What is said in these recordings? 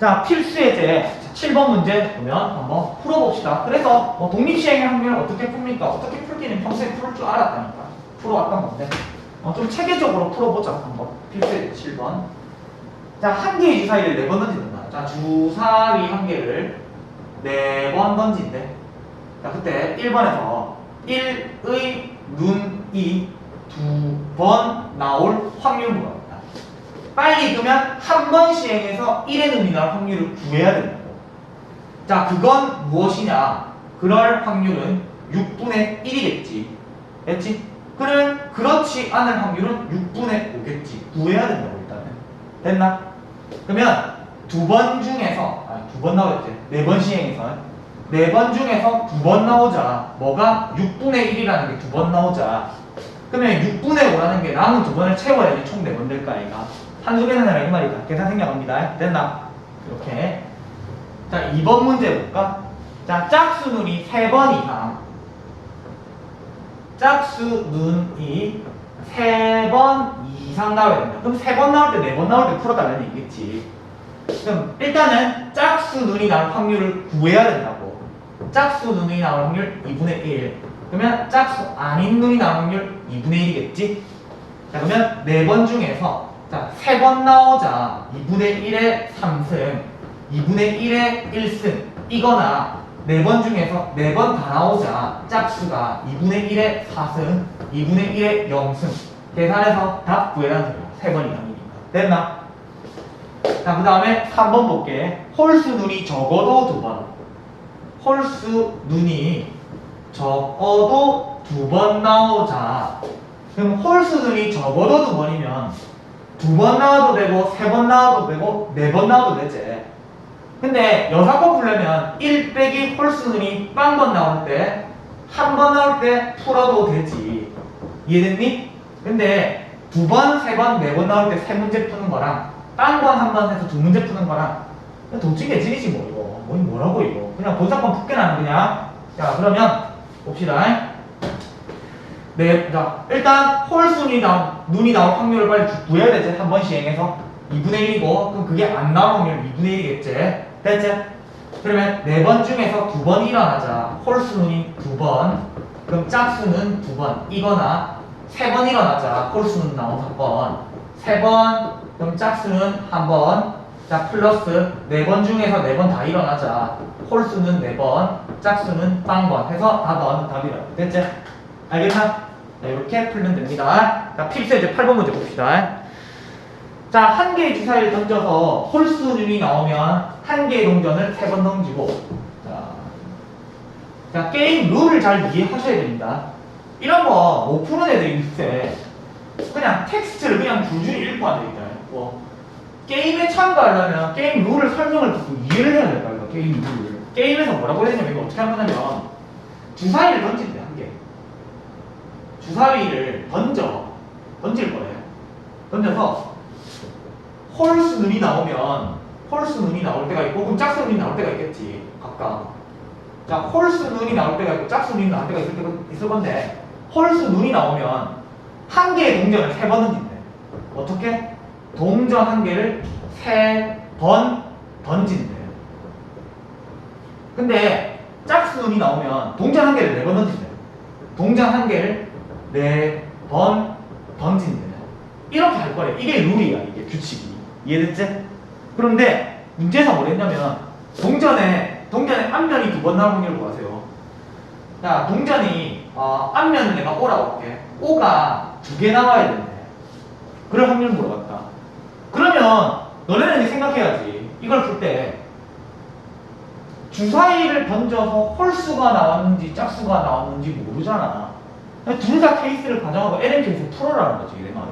자, 필수 예제 7번 문제 보면 한번 풀어봅시다. 그래서 뭐 독립시행의 확률을 어떻게 풉니까? 어떻게 풀기는 평소에 풀 줄 알았다니까. 풀어왔던 건데. 어, 좀 체계적으로 풀어보자. 한번. 필수 예제 7번. 자, 한 개의 주사위를 네번 던진다. 자, 주사위 한 개를 네번 던진대. 자, 그때 1번에서 1의 눈이 두 번 나올 확률 물어봤다. 빨리 그러면 한 번 시행해서 1의 눈이 나올 확률을 구해야 된다고. 자, 그건 무엇이냐? 그럴 확률은 6분의 1이겠지. 됐지? 그러면 그렇지 않을 확률은 6분의 5겠지. 구해야 된다고 일단은. 됐나? 그러면 두 번 중에서 아, 두번 나오겠지. 네 번 시행해서 네 번 중에서 두 번 나오자. 뭐가 6분의 1이라는 게 두 번 나오자. 그러면 6분의 5라는 게 남은 두 번을 채워야지 될까 아이가. 한두 개는 아니라 이 말이다. 계산 생략합니다. 됐나? 이렇게. 자, 2번 문제 볼까? 자, 짝수 눈이 3번 이상. 짝수 눈이 3번 이상 나와야 된다. 그럼 3번 나올 때, 4번 나올 때 풀어달라는 얘기겠지. 그럼 일단은 짝수 눈이 나올 확률을 구해야 된다고. 짝수 눈이 나올 확률 2분의 1. 그러면 짝수 아닌 눈이 나올 확률 2분의 1이겠지? 자, 그러면 4번 중에서 자, 3번 나오자 2분의 1의 3승, 2분의 1의 1승 이거나 4번 중에서 4번 다 나오자 짝수가 2분의 1의 4승, 2분의 1의 0승 계산해서 답 구해라는 소리야. 3번 이상이니까. 됐나? 자, 그 다음에 3번 볼게. 홀수 눈이 적어도 두 번. 홀수 눈이 적어도 두 번 나오자. 그럼 홀수 눈이 적어도 두 번이면 두 번 나와도 되고, 세 번 나와도 되고, 네 번 나와도 되지. 근데 여사고 풀려면 1 빼기 홀수 눈이 빵번 나올 때, 한 번 나올 때 풀어도 되지. 이해됐니? 근데 두 번, 세 번, 네 번 나올 때 세 문제 푸는 거랑 빵번 한 번 해서 두 문제 푸는 거랑 도치 개질이지 뭐 이거. 뭐 뭐라고 이거. 그냥 본사건 푸게 나는 그냥. 자 그러면 봅시다. 네, 자 일단 홀순이 나온 눈이 나올 확률을 빨리 구- 구해야 되지. 한 번 시행해서. 2분의 1이고 그럼 그게 안 확률 2분의 1이겠지. 됐지? 그러면 네 번 중에서 두 번 일어나자. 홀수눈이 두번 그럼 짝수는 두 번. 이거나 세 번 일어나자. 홀수는 나온 사건 세 번 그럼 짝수는 한 번 자 플러스 네 번 중에서 네 번 다 일어나자. 홀수는 네 번 짝수는 빵번. 해서 다 더하면 답이라. 됐지? 알겠나? 자, 이렇게 풀면 됩니다. 자, 필수 이제 8번 문제 봅시다. 자, 한 개의 주사위를 던져서 홀수눈이 나오면 한 개의 동전을 세 번 던지고 자, 자, 게임 룰을 잘 이해하셔야 됩니다. 이런 거 못 푸는 애들이 있는데 그냥 텍스트를 그냥 줄줄이 읽고 앉아있다. 뭐 게임에 참가하려면 게임 룰을 설명을 듣고 이해를 해야 될까 이거 게임 룰을. 게임에서 뭐라고 했냐면 이거 어떻게 하는 거냐면 주사위를 개. 주사위를 던져 던질 거예요. 던져서 홀수 눈이 나오면 홀수 눈이 나올 때가 있고 그럼 짝수 눈이 나올 때가 있겠지 각각. 자 홀수 눈이 나올 때가 있고 짝수 눈이 나올 때가 있을 때가 있을 건데 홀수 눈이 나오면 한 개의 동전을 세 번 던진대. 어떻게? 동전 한 개를 세 번 던진대. 근데 짝수 눈이 나오면 동전 한 개를 네 번 던진대. 동전 한 개를 네번 던진대. 이렇게 할 거래. 이게 룰이야, 이게 규칙이. 이해됐지? 그런데 문제에서 뭐랬냐면 동전에 동전의 앞면이 두 번 나오는 확률을 구하세요. 자, 동전이 어, 앞면을 내가 O라고 할게. O가 두 개 나와야 된대. 그럴 확률 물어봤다. 그러면 너네는 생각해야지. 이걸 풀 때 주사위를 던져서 홀수가 나왔는지 짝수가 나왔는지 모르잖아. 둘 다 케이스를 가정하고 LM 케이스 풀어라는 거지, 내 말은.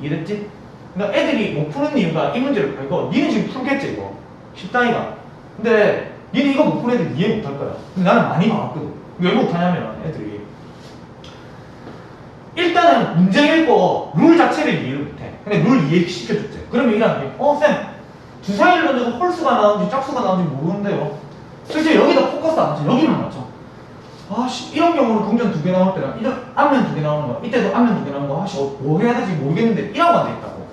이해됐지? 그러니까 애들이 못 푸는 이유가 이 문제를 이거. 니는 지금 풀겠지 이거. 쉽다 이가 근데 니는 이거 못 푸는 애들 이해 못 할 거야. 근데 나는 많이 봐왔거든. 왜 못하냐면 애들이. 일단은 문제 읽고 룰 자체를 이해를 못해. 근데 룰 이해시켜줬지. 그러면 이라는 게어쌤 주사위를 던져서 홀수가 나오는지 짝수가 나오는지 모르는데요. 실제 여기다 포커스 안 맞춰 여기만 맞춰 아 씨 이런 경우는 동전 두 개 나올 때랑 이런 앞면 두 개 나오는 거 이때도 앞면 두 개 나오는 거 아씨 어, 뭐 해야 될지 모르겠는데 이라고 앉아 있다고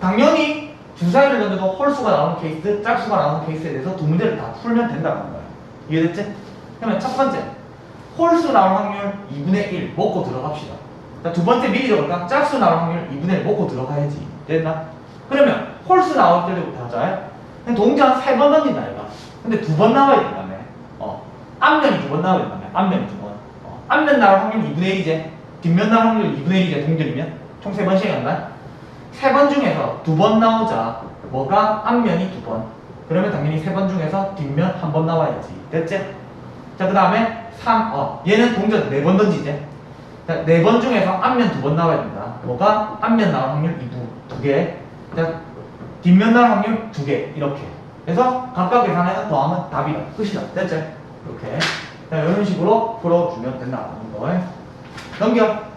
당연히 주사위를 던져도 홀수가 나오는 케이스, 짝수가 나오는 케이스에 대해서 두 문제를 다 풀면 된다는 거예요. 이해됐지? 그러면 첫 번째, 홀수 나올 확률 2분의 1 먹고 들어갑시다. 자, 두 번째 미리 적을까? 짝수 나올 확률 2분의 1 먹고 들어가야지. 됐나? 그러면 홀수 나올 때부터 하자. 동전 세 번 던진다, 얘가. 근데 두 번 나와야 된다며. 어. 앞면이 두번 나와야 된다며. 앞면이 두 번. 어. 앞면 나올 확률 2분의 1이제. 뒷면 나올 확률 2분의 1이제, 동전이면. 총 세 번씩 한다. 세 번 중에서 두 번 나오자. 뭐가 앞면이 두 번. 그러면 당연히 세 번 중에서 뒷면 한 번 나와야지. 됐지? 자, 그 다음에 3, 어, 얘는 동전 네 번 던지지. 자, 네 번 중에서 앞면 두 번 나와야 된다. 뭐가 앞면 나올 확률 2두, 두 개. 자, 뒷면 나올 확률 두 개. 이렇게. 그래서 각각 계산해서 더하면 답이다. 끝이다. 됐지? 이렇게. 자, 이런 식으로 풀어주면 된다는 거. 넘겨.